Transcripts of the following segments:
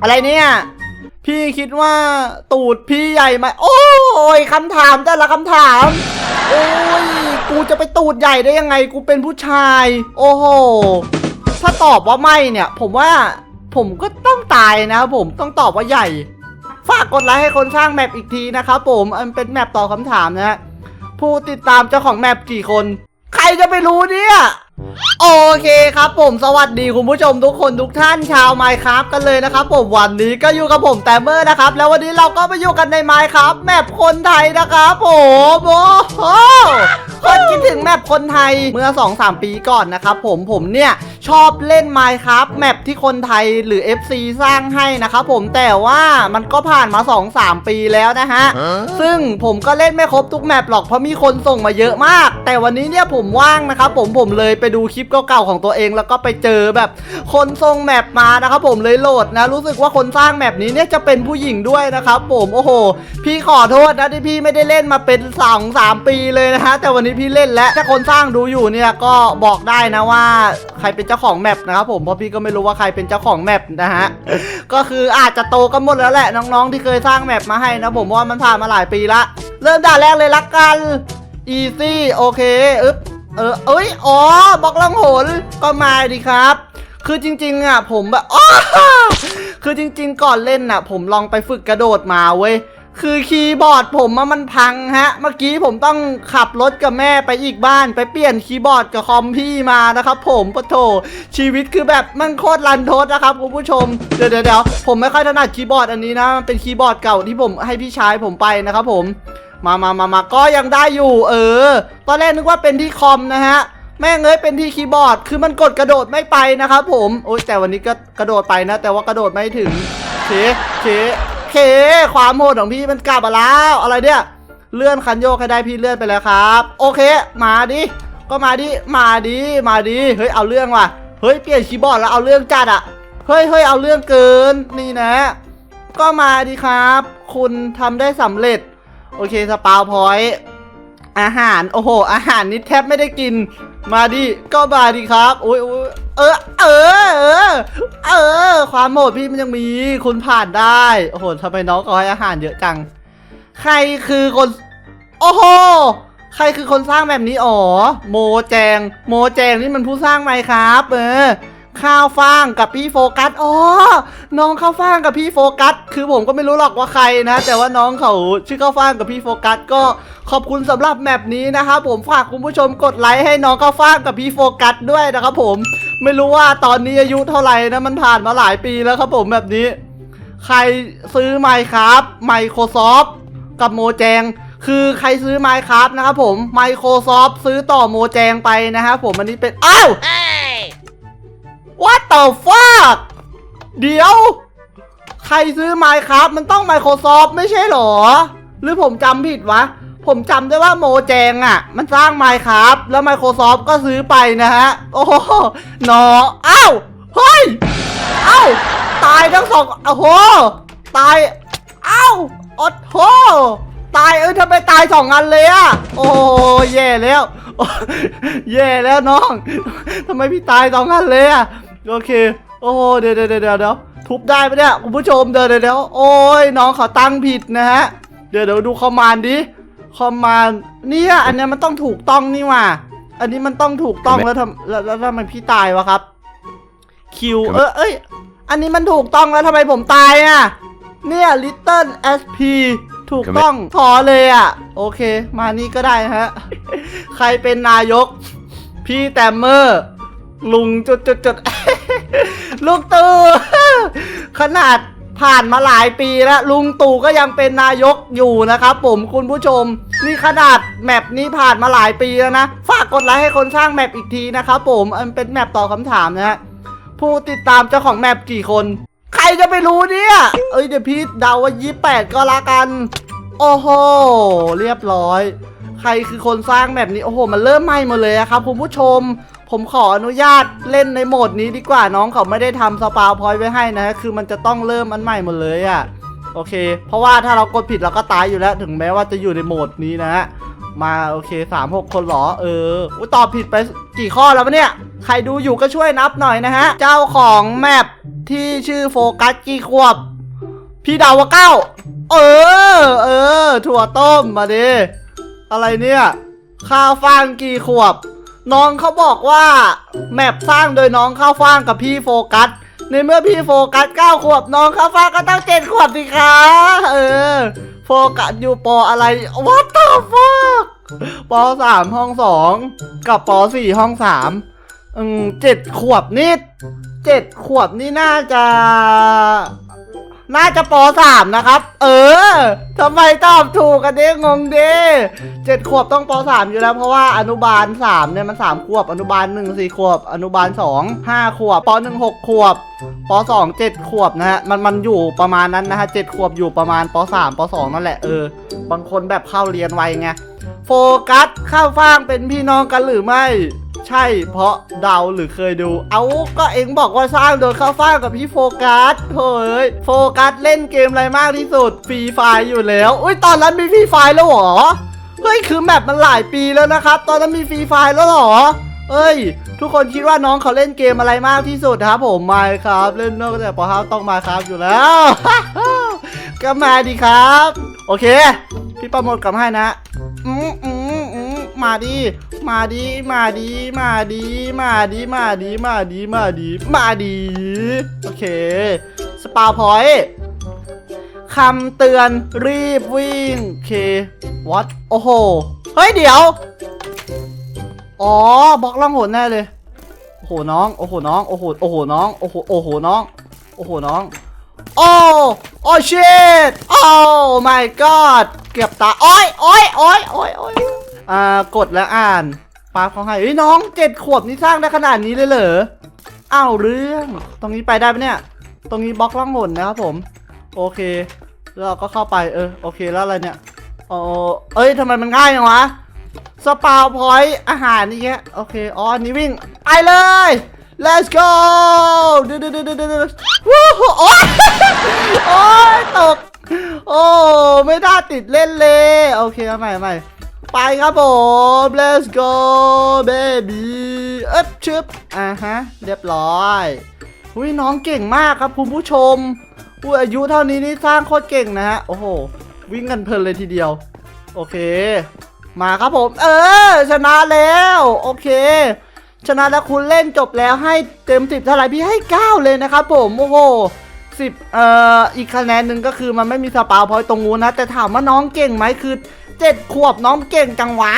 อะไรเนี่ย พี่คิดว่าตูดพี่ใหญ่ไหมโอ้ยคำถามแต่ละคำถาม โอ้ย กูจะไปตูดใหญ่ได้ยังไง กูเป็นผู้ชาย โอ้โห ถ้าตอบว่าไม่เนี่ย ผมว่าผมก็ต้องตายนะครับผมต้องตอบว่าใหญ่ ฝากกดไลค์ให้คนสร้างแมปอีกทีนะครับผมมันเป็นแมปตอบคำถามนะฮะผู้ติดตามเจ้าของแมปกี่คน ใครจะไปรู้เนี่ย โอเคครับผมสวัสดีคุณผู้ชมทุกคนทุกท่านชาวไมค์ครับกันเลยนะครับผมวันนี้ก็อยู่กับผมแตมเมอร์นะครับ แล้ววันนี้เราก็มาอยู่กันในไมค์ครับแมปคนไทยนะครับผมโอ้โหคนคิดถึงแมปคนไทยเมื่อ 2-3 ปีก่อนนะครับผมผมเนี่ยชอบเล่นไมค์ครับแมปที่คนไทยหรือ FC สร้างให้นะครับผมแต่ว่ามันก็ผ่านมา 2-3 ปีแล้วนะฮะ ซึ่งผมก็เล่นไม่ครบทุกแมปหรอกเพราะมีคนส่งมาเยอะมาก แต่วันนี้เนี่ยผมว่างนะครับผมผมเลยไปไปดูคลิปเก่าๆของตัวเอง แล้วก็ไปเจอแบบคนส่งแมปมานะครับผมเลยโหลดนะ รู้สึกว่าคนสร้างแมปนี้เนี่ยจะเป็นผู้หญิงด้วยนะครับผมโอ้โห พี่ขอโทษนะที่พี่ไม่ได้เล่นมาเป็นสองสามปีเลยนะฮะแต่วันนี้พี่เล่นแล้วถ้าคนสร้างดูอยู่เนี่ยก็บอกได้นะว่าใครเป็นเจ้าของแมปนะครับผมเพราะพี่ก็ไม่รู้ว่าใครเป็นเจ้าของแมปนะฮะก็คืออาจจะโตกันหมดแล้วแหละน้องๆที่เคยสร้างแมปมาให้นะผมว่ามันผ่านมาหลายปีละ เริ่มด่านแรกเลยละกัน easy โอเคอึ๊บ เออเอ้ยอ๋อบล็อกล่องหนก็มาดีครับ คือจริง ๆ อะ ผมแบบอ้าคือจริง ๆ ก่อนเล่นน่ะ ผมลองไปฝึกกระโดดมาเว้ยคือคีย์บอร์ดผมอะมันพังฮะ เมื่อกี้ผมต้องขับรถกับแม่ไปอีกบ้านไปเปลี่ยนคีย์บอร์ดกับคอมพี่มานะครับผมปะโถชีวิตคือแบบมันโคตรรันทดนะครับคุณผู้ชมเดี๋ยวเดี๋ยวเดี๋ยวผมไม่ค่อยถนัดคีย์บอร์ดอันนี้นะมันเป็นคีย์บอร์ดเก่าที่ผมให้พี่ชายผมไปนะครับผม มามามามาก็ยังได้อยู่ เออ ตอนแรกนึกว่าเป็นที่คอมนะฮะ แม่งเอ้ยเป็นที่คีย์บอร์ด คือมันกดกระโดดไม่ไปนะครับผมโอ้ยแต่วันนี้ก็กระโดดไปนะ แต่ว่ากระโดดไม่ถึงเคเคเคความโหดของพี่มันกลับมาแล้วอะไรเนี่ยเลื่อนคันโยกให้ได้พี่เลื่อนไปแล้วครับ โอเค มาดิก็มาดิมาดิมาดิเฮ้ยเอาเรื่องว่ะเฮ้ยเปลี่ยนคีย์บอร์ดแล้วเอาเรื่องจัดอะเฮ้ยเฮ้ยเอาเรื่องเกินนี่นะ ก็มาดิครับ คุณทำได้สำเร็จ โอเคสปาวพอยต์อาหาร โอ้โห อาหารนี่แทบไม่ได้กิน มาดิ ก็มาดิครับโอ้ยโอ้ยเออ เออ เออ เออ ความโหดพี่มันยังมี คุณผ่านได้ โอ้โหทำไมน้องเขาให้อาหารเยอะจัง ใครคือคน โอ้โห ใครคือคนสร้างแบบนี้อ๋อ โมแจง โมแจงนี่มันผู้สร้างไหมครับ เออ ข้าวฟ่างกับพี่โฟกัสอ๋อน้องข้าวฟ่างกับพี่โฟกัส คือผมก็ไม่รู้หรอกว่าใครนะ แต่ว่าน้องเขาชื่อข้าวฟ่างกับพี่โฟกัสก็ขอบคุณสำหรับแมปนี้นะครับผมฝากคุณผู้ชมกดไลค์ให้น้องข้าวฟ่างกับพี่โฟกัสด้วยนะครับผมไม่รู้ว่าตอนนี้อายุเท่าไหร่นะมันผ่านมาหลายปีแล้วครับผมแบบนี้ ใครซื้อไมค์ครับ Microsoft กับโมแจงคือใครซื้อ Minecraft นะครับผม Microsoft ซื้อต่อโมแจงไปนะครับผมอันนี้เป็นอ้าว What the fuck เดี๋ยว ใครซื้อ Minecraft มันต้อง Microsoft ไม่ใช่หรอ หรือผมจำผิดวะ ผมจำได้ว่าโมแจงอะ่ะ มันสร้าง Minecraft แล้ว Microsoft ก็ซื้อไปนะฮะ โอ้โหนออ้าวเฮ้ยเอ้าตายทั้งสองโอ้โห ตายเอ้าอดโหตายเอ้ยทำไมตายสองอันเลยอะโอ้แย่แล้วแย่แล้วน้องทำไมพี่ตายสองอันเลยอะ โอเค โอ้เดี๋ยวเดี๋ยวเดี๋ยวเดี๋ยวทุบได้ปะเนี่ยคุณผู้ชมเดี๋ยวเดี๋ยวเดี๋ยวโอ้ยน้องเขาตั้งผิดนะฮะ เดี๋ยวเดี๋ยวดูคอมมานด์ดิคอมมานด์เนี่ยอันเนี้ยมันต้องถูกต้องนี่หว่าอันนี้มันต้องถูกต้องแล้วทำแล้วแล้วทำไมพี่ตายวะครับคิวเออเอ้ย อันนี้มันถูกต้องแล้วทำไมผมตายอะ เนี่ย Little SP ถูกต้องขอเลยอะ โอเค มานี่ก็ได้ฮะ ใครเป็นนายก พี่แตมเมอร์ ลุงจุดจุดจุด ลุงตู่ขนาดผ่านมาหลายปีแล้วลุงตู่ก็ยังเป็นนายกอยู่นะครับผมคุณผู้ชม นี่ขนาดแมปนี้ผ่านมาหลายปีแล้วนะ ฝากกดไลค์ให้คนสร้างแมปอีกทีนะครับผมมันเป็นแมปตอบคำถามนะฮะผู้ติดตามเจ้าของแมปกี่คน ใครจะไปรู้เนี่ย เอ้ยเดี๋ยวพี่เดาว่ายี่แปดก็ล้วกัน โอ้โหเรียบร้อย ใครคือคนสร้างแบบนี้โอ้โห มันเริ่มใหม่หมดเลยครับคุณผู้ชม ผมขออนุญาตเล่นในโหมดนี้ดีกว่าน้องเขาไม่ได้ทำสปาวพอยต์ไว้ให้นะ คือมันจะต้องเริ่มอันใหม่หมดเลยอะโอเค เพราะว่าถ้าเรากดผิดเราก็ตายอยู่แล้ว ถึงแม้ว่าจะอยู่ในโหมดนี้นะฮะมาโอเคสามหกคนเหรอเอออตอบผิดไปกี่ข้อแล้วเนี่ย ใครดูอยู่ก็ช่วยนับหน่อยนะฮะ เจ้าของแมปที่ชื่อโฟกัสกี่ขวบ พี่เดาว่าเก้า เออ เออ ถั่วต้มมาดิ อะไรเนี่ย ข้าวฟ่างกี่ขวบ น้องเขาบอกว่าแมปสร้างโดยน้องข้าวฟ่างกับพี่โฟกัส ในเมื่อพี่โฟกัสเก้าขวบน้องข้าวฟ่างก็ต้องเจ็ดขวบสิคะเออ โฟกัสอยู่ปออะไร What the fuck ปสามห้องสองกับปสี่ห้องสามอืมเจ็ดขวบนี่เจ็ดขวบนี่น่าจะ น่าจะปสามนะครับ เออทำไมตอบถูกกันเด้งงเด้เจ็ดขวบต้องปสามอยู่แล้วเพราะว่าอนุบาลสามเนี่ยมันสามขวบ อนุบาลหนึ่งสี่ขวบ อนุบาลสองห้าขวบปหนึ่งหกขวบปสองเจ็ดขวบนะฮะมันมันอยู่ประมาณนั้นนะฮะเจ็ดขวบอยู่ประมาณปสามปสองนั่นแหละเออบางคนแบบเข้าเรียนไวไงโฟกัสข้าวฟ่างเป็นพี่น้องกันหรือไม่ ใช่เพราะเดาหรือเคยดู เอาก็เองบอกว่าสร้างโดยข้าวฟ่างกับพี่โฟกัสเฮ้ยโฟกัสเล่นเกมอะไรมากที่สุดฟรีไฟอยู่แล้ว อุ้ยตอนนั้นมีฟรีไฟแล้วเหรอ เฮ้ยคือแมปมันหลายปีแล้วนะครับ ตอนนั้นมีฟรีไฟแล้วเหรอเอ้ย ทุกคนคิดว่าน้องเขาเล่นเกมอะไรมากที่สุดครับผมมาครับเล่นนอกจากปอครับต้องมาครับอยู่แล้ว ก็มาดีครับ โอเค พี่ประโมทกลับให้นะอืม มาดี มาดี มาดี มาดี มาดี มาดี มาดี มาดี มาดี โอเค สปาพอยต์คำเตือนรีบวิ่ง โอเค วัดโอ้โห เฮ้ย เดี๋ยว อ๋อบล็อกล่องหนแน่เลย โอ้โหน้อง โอ้โหน้อง โอ้โห โอ้โหน้อง โอ้โห โอ้โหน้อง โอ้โหน้อง โอ้โอ้ชิตโอ้ my god เกือบตาโอ้ยโอ้ยโอ้ยโอ้ยโอ้ย อ่ากดแล้วอ่านปาเขาให้เฮ้ยน้องเจ็ดขวบนี่สร้างได้ขนาดนี้เลยเหรออ้าวเรื่อง ตรงนี้ไปได้ปะเนี่ย ตรงนี้บล็อกล่องหนนะครับผม โอเค แล้วเราก็เข้าไปเออโอเคแล้วอะไรเนี่ยอ๋อเอ้ยทำไมมันง่ายจังวะสปาวพอยต์อาหารนี่แค่โอเคอ๋ออันนี้วิ่งไปเลย let's go ดูดูดูดูดูดูวู้ฮโอ้ยโอ้ยตก โอ้ ไม่ได้ติดเล่นเลย โอเคเอาใหม่ใหม่ ไปครับผม let's go baby เอ๊บชึบอ่าฮะ เรียบร้อยอุ้ยน้องเก่งมากครับคุณผู้ชมอุ้ยอายุเท่านี้นี่สร้างโคตรเก่งนะฮะ โอ้โห วิ่งกันเพลินเลยทีเดียว โอเค มาครับผม เออ ชนะแล้ว โอเค ชนะแล้วคุณเล่นจบแล้วให้เต็มสิบเท่าไหร่พี่ให้ 9 เลยนะครับผมโอ้โหสิบเอ่ออีกคะแนนหนึ่งก็คือมันไม่มีสปาวพอยต์ตรงนู้นนะ แต่ถามว่าน้องเก่งไหมคือ เจ็ดขวบน้องเก่งจังวะ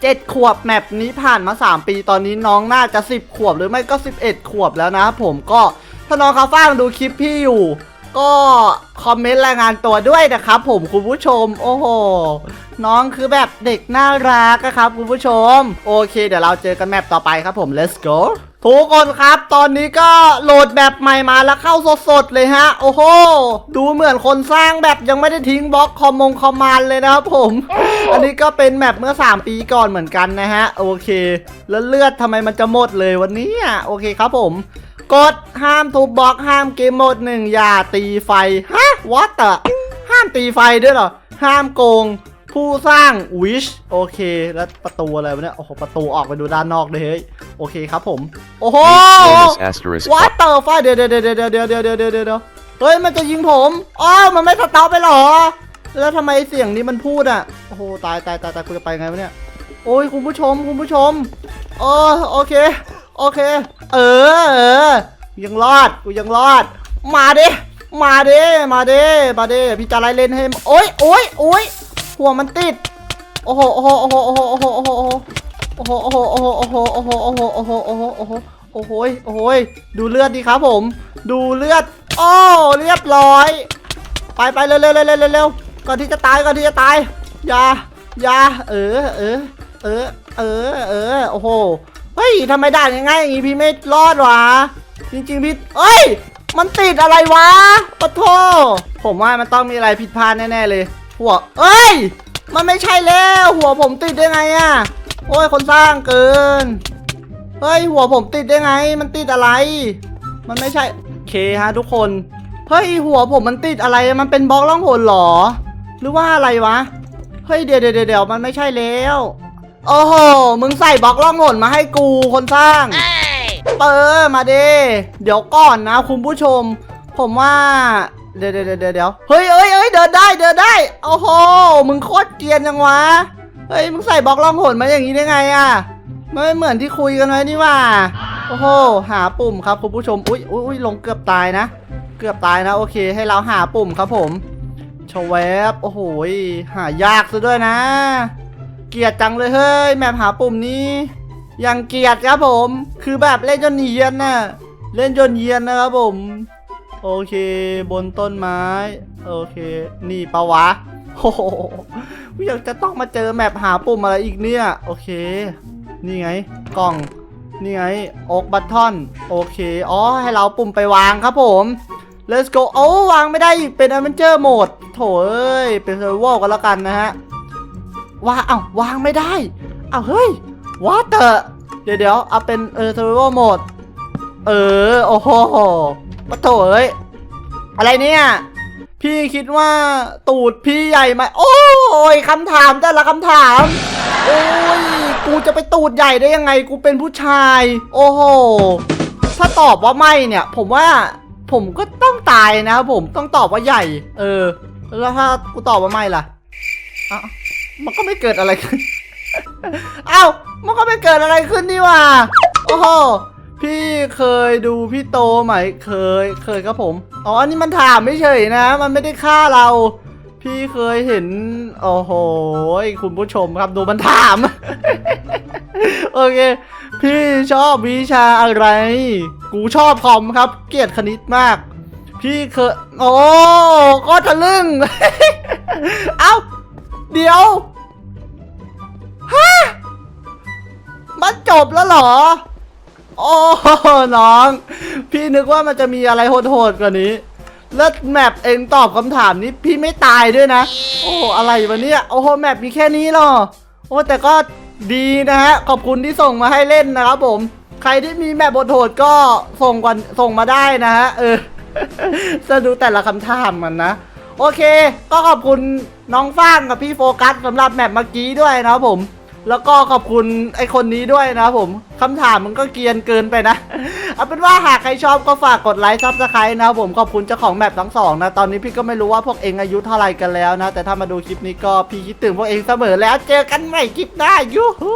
เจ็ดขวบแมปนี้ผ่านมา 3 ปีตอนนี้น้องน่าจะ 10 ขวบหรือไม่ก็ 11 ขวบแล้วนะครับผมก็ถ้าน้องเขาฟังดูคลิปพี่อยู่ ก็คอมเมนต์รายงานตัวด้วยนะครับผมคุณผู้ชม โอ้โห น้องคือแบบเด็กน่ารักอะครับคุณผู้ชม โอเค เดี๋ยวเราเจอกันแมปต่อไปครับผม let's go ทุกคนครับ ตอนนี้ก็โหลดแบบใหม่มาแล้วเข้าสดๆเลยฮะ โอ้โห ดูเหมือนคนสร้างแบบยังไม่ได้ทิ้งบล็อกคอมมงคอมมานเลยนะครับผม อันนี้ก็เป็นแมปเมื่อ 3 ปีก่อนเหมือนกันนะฮะ โอเค แล้วเลือดทำไมมันจะหมดเลยวันนี้อะโอเคครับผม กดห้ามทุบบล็อกห้ามเกมโหมดหนึ่งอย่าตีไฟ ฮะวอตเตอห้ามตีไฟด้วยเหรอ ห้ามโกง ผู้สร้างวิชโอเค แล้วประตูอะไรวะเนี่ย โอ้โห ประตูออกไปดูด้านนอกเลยเฮ้ย โอเคครับผม โอ้โห bonus asterisk วอตเตอร์ไฟเดี๋ยวเดี๋ยวเดี๋ยวเดี๋ยวเดี๋ยวเดี๋ยวเดี๋ยวเดี๋ยวเดี๋ยวเดี๋ยวเฮ้ย มันจะยิงผมอ๋อมันไม่สต็อปไปเหรอ แล้วทำไมเสียงนี้มันพูดอะ โอ้โห ตายตายตายตายกูจะไปไงวะเนี่ย โอ้ย คุณผู้ชม คุณผู้ชมโอ้โอเค โอเค เออเออยังรอด กูยังรอด มาดิ มาดิ มาดิ มาดิ พี่จะไล่เล่นให้ โอ้ยโอ้ยโอ้ย หัวมันติดโอ้โหโอ้โห โอ้โห โอ้โห โอ้โห โอ้โห โอ้โห โอ้โห โอ้โห โอ้โห โอ้โห โอ้โห โอ้โห โอ้โห โอ้โห โอ้โห โอ้โห ดูเลือดดิครับผม ดูเลือด โอ้ เรียบร้อย ไปไปเร็วเร็วเร็วเร็วเร็วก่อนที่จะตายก่อนที่จะตาย อย่า อย่า เออ เออ เออ เออ เออ โอ้โห เฮ้ยทำไมด่านง่ายๆอย่างงี้พี่ไม่รอดวะ จริงๆพี่เอ้ย มันติดอะไรวะปะโทผมว่ามันต้องมีอะไรผิดพลาดแน่ๆเลย หัวเอ้ย มันไม่ใช่แล้ว หัวผมติดได้ไงอะโอ้ยคนสร้างเกิน เฮ้ย หัวผมติดได้ไง มันติดอะไร มันไม่ใช่โอเคฮะทุกคน เฮ้ย หัวผมมันติดอะไร มันเป็นบล็อกล่องหนเหรอ หรือว่าอะไรวะ เฮ้ยเดี๋ยวเดี๋ยวเดี๋ยวมันไม่ใช่แล้ว โอ้โห มึงใส่บล็อกล่องหนมาให้กูคนสร้าง เปิดมาเด้เดี๋ยวก่อนนะคุณผู้ชม ผมว่า เดี๋ยวเดี๋ยวเดี๋ยวเดี๋ยวเฮ้ยเอ้ยเอ้ยเดินได้เดินได้โอ้โหมึงโคตรเกรียนจังวะเฮ้ยมึงใส่บล็อกล่องหนมาอย่างนี้ได้ไงอะไม่เหมือนที่คุยกันไว้นี่ว่าโอ้โหหาปุ่มครับคุณผู้ชมอุ้ยอุ้ยลงเกือบตายนะ เกือบตายนะโอเค ให้เราหาปุ่มครับผมชวแวบโอ้โหหายากซะด้วยนะ เกียดจังเลยเฮ้ยแมปหาปุ่มนี้ยังเกียดครับผม คือแบบเล่นจนเยียนน่ะเล่นจนเยียนนะครับผม โอเค บนต้นไม้ โอเค นี่ปะวะโอ้โหอยากจะต้องมาเจอแมปหาปุ่มอะไรอีกเนี่ย โอเค นี่ไง กล่อง นี่ไงโอกบัตทอน โอเค อ๋อ ให้เราปุ่มไปวางครับผม let's go โอ้วางไม่ได้อีกเป็น adventure mode โถเอ้ย เป็น survival กันแล้วกันนะฮะว่าเอ้าวางไม่ได้ เอ้าเฮ้ย what the เดี๋ยวเดี๋ยวเอาเป็นเออ survival mode เออ โอ้โห ปะโถเอ้ย อะไรเนี่ย พี่คิดว่าตูดพี่ใหญ่ไหมโอ้ยคำถามแต่ละคำถาม โอ้ย กูจะไปตูดใหญ่ได้ยังไง กูเป็นผู้ชาย โอ้โห ถ้าตอบว่าไม่เนี่ย ผมว่าผมก็ต้องตายนะครับผมต้องตอบว่าใหญ่ เออ แล้วถ้ากูตอบว่าไม่ล่ะอ้ามันก็ไม่เกิดอะไรขึ้น เอ้า มันก็ไม่เกิดอะไรขึ้นนี่ว่า โอ้โห พี่เคยดูพี่โตไหมเคย เคยครับผม อ๋ออันนี้มันถามไม่เฉยนะ มันไม่ได้ฆ่าเรา พี่เคยเห็น โอ้โห คุณผู้ชมครับดูมันถาม โอเค พี่ชอบวิชาอะไร กูชอบคอมครับ เกลียดคณิตมาก พี่เคย โอ้ ก็ทะลึ่ง เอ้า เดี๋ยวฮะมันจบแล้วเหรอ โอ้น้อง พี่นึกว่ามันจะมีอะไรโหดๆกว่านี้ แล้วแมปเองตอบคำถามนี้พี่ไม่ตายด้วยนะ โอ้อะไรวะเนี่ย โอ้โหแมปมีแค่นี้หรอ โอ้แต่ก็ดีนะฮะ ขอบคุณที่ส่งมาให้เล่นนะครับผม ใครที่มีแมปโหดๆก็ส่งกันส่งมาได้นะฮะ เออ จะดูแต่ละคำถามมันนะ โอเค ก็ขอบคุณน้องฟ้างกับพี่โฟกัสสำหรับแมปเมื่อกี้ด้วยนะครับผม แล้วก็ขอบคุณไอคนนี้ด้วยนะผมคำถามมันก็เกียนเกินไปนะ เอาเป็นว่าหากใครชอบก็ฝากกดไลค์ซับสไครต์นะผมขอบคุณเจ้าของแมปทั้งสองนะ ตอนนี้พี่ก็ไม่รู้ว่าพวกเองอายุเท่าไรกันแล้วนะ แต่ถ้ามาดูคลิปนี้ก็พี่คิดถึงพวกเองเสมอแล้วเจอกันใหม่คลิปหน้ายูฮู